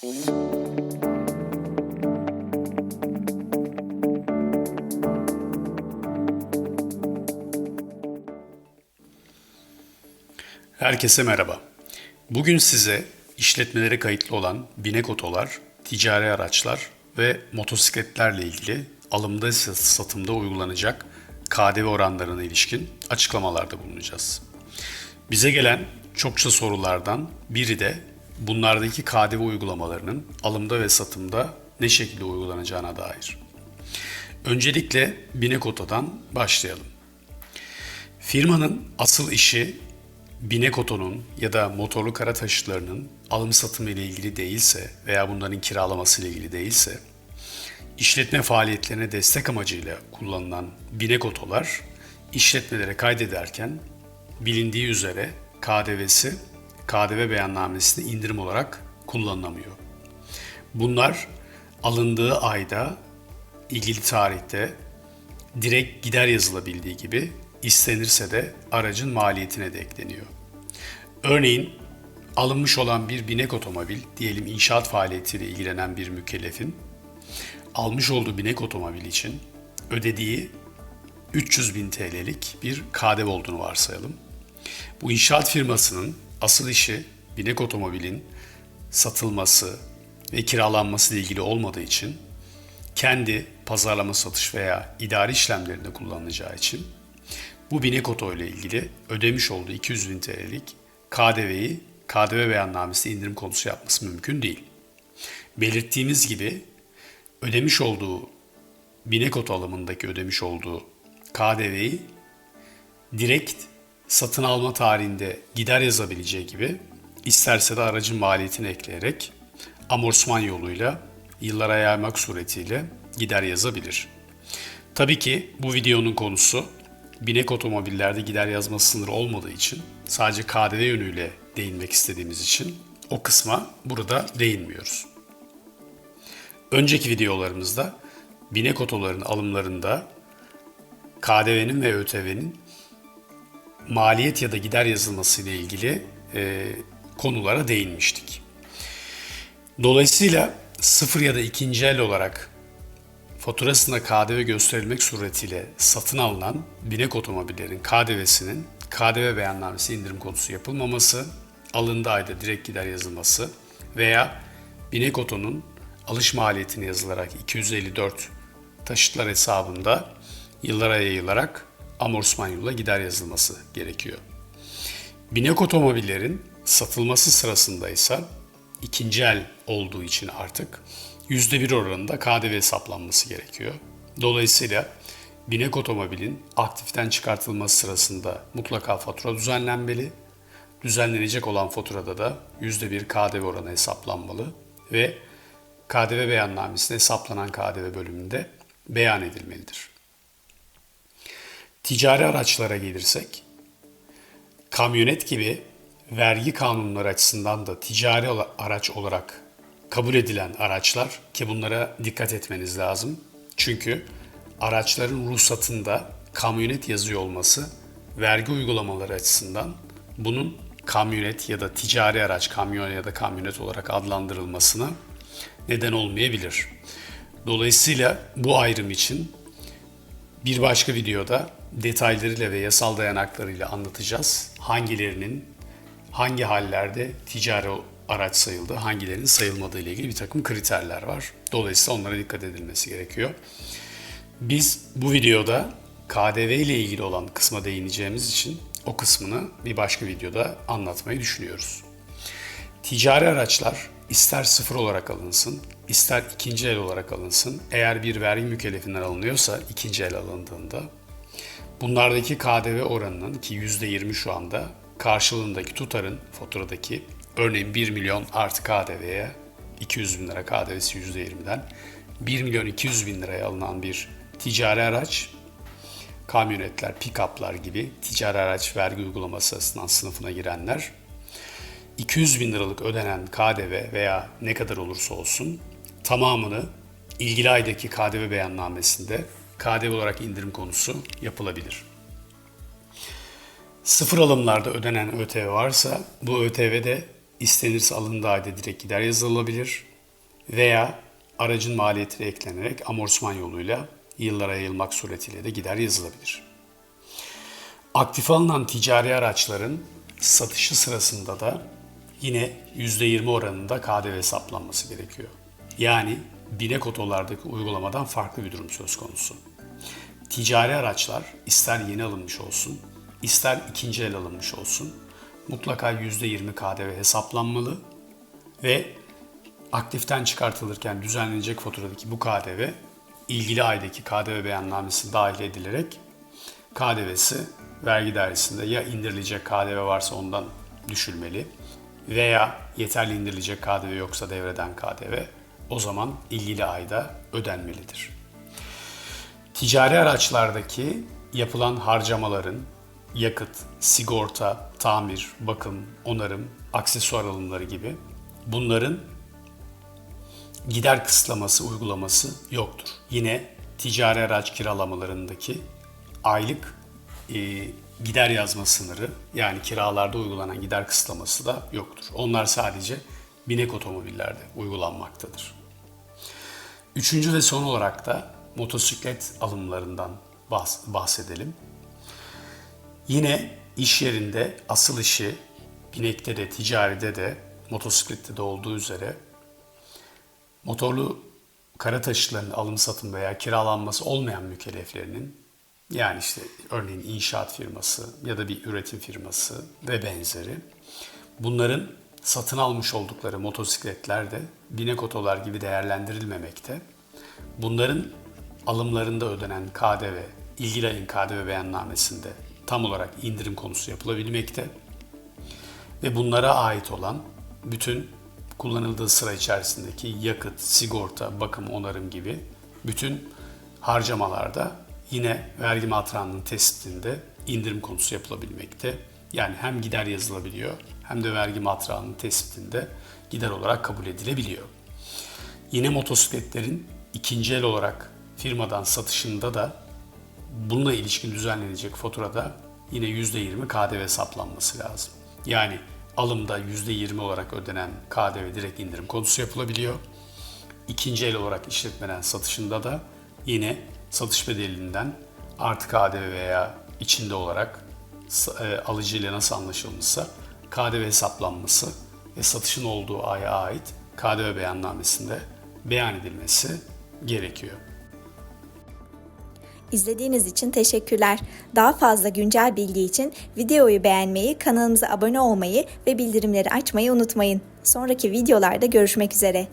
Herkese merhaba. Bugün size işletmelere kayıtlı olan binek otolar, ticari araçlar ve motosikletlerle ilgili alımda ve satımda uygulanacak KDV oranlarına ilişkin açıklamalarda bulunacağız. Bize gelen çokça sorulardan biri de bunlardaki KDV uygulamalarının alımda ve satımda ne şekilde uygulanacağına dair. Öncelikle binek otodan başlayalım. Firmanın asıl işi binek otonun ya da motorlu kara taşıtlarının alım satımı ile ilgili değilse veya bunların kiralaması ile ilgili değilse, işletme faaliyetlerine destek amacıyla kullanılan binek otolar işletmelere kaydederken bilindiği üzere KDV'si KDV beyannamesinde indirim olarak kullanılamıyor. Bunlar alındığı ayda ilgili tarihte direkt gider yazılabildiği gibi istenirse de aracın maliyetine de ekleniyor. Örneğin alınmış olan bir binek otomobil, diyelim inşaat faaliyetiyle ilgilenen bir mükellefin almış olduğu binek otomobil için ödediği 300 bin TL'lik bir KDV olduğunu varsayalım. Bu inşaat firmasının asıl işi binek otomobilin satılması ve kiralanması ile ilgili olmadığı için kendi pazarlama satış veya idari işlemlerinde kullanılacağı için bu binek oto ile ilgili ödemiş olduğu 200 bin TL'lik KDV'yi KDV beyannamesi indirim konusu yapması mümkün değil. Belirttiğimiz gibi ödemiş olduğu binek oto alımındaki ödemiş olduğu KDV'yi direkt satın alma tarihinde gider yazabileceği gibi isterse de aracın maliyetini ekleyerek amortisman yoluyla yıllara yaymak suretiyle gider yazabilir. Tabii ki bu videonun konusu binek otomobillerde gider yazma sınırı olmadığı için sadece KDV yönüyle değinmek istediğimiz için o kısma burada değinmiyoruz. Önceki videolarımızda binek otoların alımlarında KDV'nin ve ÖTV'nin maliyet ya da gider yazılması ile ilgili e, konulara değinmiştik. Dolayısıyla sıfır ya da ikinci el olarak faturasında KDV gösterilmek suretiyle satın alınan binek otomobillerin KDV'sinin KDV beyannamesi indirim konusu yapılmaması, alındığı ayda direkt gider yazılması veya binek otonun alış maliyetini yazılarak 254 taşıtlar hesabında yıllara yayılarak amortisman yoluyla gider yazılması gerekiyor. Binek otomobillerin satılması sırasında ise ikinci el olduğu için artık %1 oranında KDV hesaplanması gerekiyor. Dolayısıyla binek otomobilin aktiften çıkartılması sırasında mutlaka fatura düzenlenmeli. Düzenlenecek olan faturada da %1 KDV oranı hesaplanmalı ve KDV beyannamesinde hesaplanan KDV bölümünde beyan edilmelidir. Ticari araçlara gelirsek, kamyonet gibi vergi kanunları açısından da ticari araç olarak kabul edilen araçlar ki bunlara dikkat etmeniz lazım. Çünkü araçların ruhsatında kamyonet yazıyor olması vergi uygulamaları açısından bunun kamyonet ya da ticari araç kamyon ya da kamyonet olarak adlandırılmasına neden olmayabilir. Dolayısıyla bu ayrım için bir başka videoda detaylarıyla ve yasal dayanaklarıyla anlatacağız. Hangilerinin hangi hallerde ticari araç sayıldı, hangilerinin sayılmadığı ile ilgili bir takım kriterler var. Dolayısıyla onlara dikkat edilmesi gerekiyor. Biz bu videoda KDV ile ilgili olan kısma değineceğimiz için o kısmını bir başka videoda anlatmayı düşünüyoruz. Ticari araçlar ister sıfır olarak alınsın, ister ikinci el olarak alınsın. Eğer bir vergi mükellefinden alınıyorsa ikinci el alındığında bunlardaki KDV oranının ki %20 şu anda karşılığındaki tutarın faturadaki örneğin 1 milyon artı KDV'ye 200 bin lira KDV'si %20'den 1 milyon 200 bin liraya alınan bir ticari araç kamyonetler, pick-up'lar gibi ticari araç vergi uygulaması açısından sınıfına girenler 200 bin liralık ödenen KDV veya ne kadar olursa olsun tamamını ilgili aydaki KDV beyannamesinde KDV olarak indirim konusu yapılabilir. Sıfır alımlarda ödenen ÖTV varsa bu ÖTV de istenirse alındığı ayda direkt gider yazılabilir veya aracın maliyetine eklenerek amortisman yoluyla yıllara yayılmak suretiyle de gider yazılabilir. Aktif alınan ticari araçların satışı sırasında da yine %20 oranında KDV hesaplanması gerekiyor. Yani binek otolardaki uygulamadan farklı bir durum söz konusu. Ticari araçlar ister yeni alınmış olsun, ister ikinci el alınmış olsun mutlaka %20 KDV hesaplanmalı ve aktiften çıkartılırken düzenlenecek faturadaki bu KDV ilgili aydaki KDV beyannamesi dahil edilerek KDV'si vergi dairesinde ya indirilecek KDV varsa ondan düşülmeli veya yeterli indirilecek KDV yoksa devreden KDV o zaman ilgili ayda ödenmelidir. Ticari araçlardaki yapılan harcamaların yakıt, sigorta, tamir, bakım, onarım, aksesuar alımları gibi bunların gider kısıtlaması uygulaması yoktur. Yine ticari araç kiralamalarındaki aylık e, gider yazma sınırı yani kiralarda uygulanan gider kısıtlaması da yoktur. Onlar sadece binek otomobillerde uygulanmaktadır. Üçüncü ve son olarak da motosiklet alımlarından bahs- bahsedelim. Yine iş yerinde asıl işi binekte de ticaride de motosiklette de olduğu üzere motorlu kara taşıtların alım satım veya kiralanması olmayan mükelleflerinin yani işte örneğin inşaat firması ya da bir üretim firması ve benzeri bunların satın almış oldukları motosikletler de binek otolar gibi değerlendirilmemekte. Bunların alımlarında ödenen KDV, ilgili ayın KDV beyannamesinde tam olarak indirim konusu yapılabilmekte ve bunlara ait olan bütün kullanıldığı sıra içerisindeki yakıt, sigorta, bakım, onarım gibi bütün harcamalarda yine vergi matranının tespitinde indirim konusu yapılabilmekte. Yani hem gider yazılabiliyor hem de vergi matranının tespitinde gider olarak kabul edilebiliyor. Yine motosikletlerin ikinci el olarak firmadan satışında da bununla ilişkin düzenlenecek faturada yine %20 KDV hesaplanması lazım. Yani alımda %20 olarak ödenen KDV direkt indirim konusu yapılabiliyor. İkinci el olarak işletmeden satışında da yine satış bedelinden artı KDV veya içinde olarak alıcıyla nasıl anlaşılmışsa KDV hesaplanması ve satışın olduğu aya ait KDV beyannamesinde beyan edilmesi gerekiyor. İzlediğiniz için teşekkürler. Daha fazla güncel bilgi için videoyu beğenmeyi, kanalımıza abone olmayı ve bildirimleri açmayı unutmayın. Sonraki videolarda görüşmek üzere.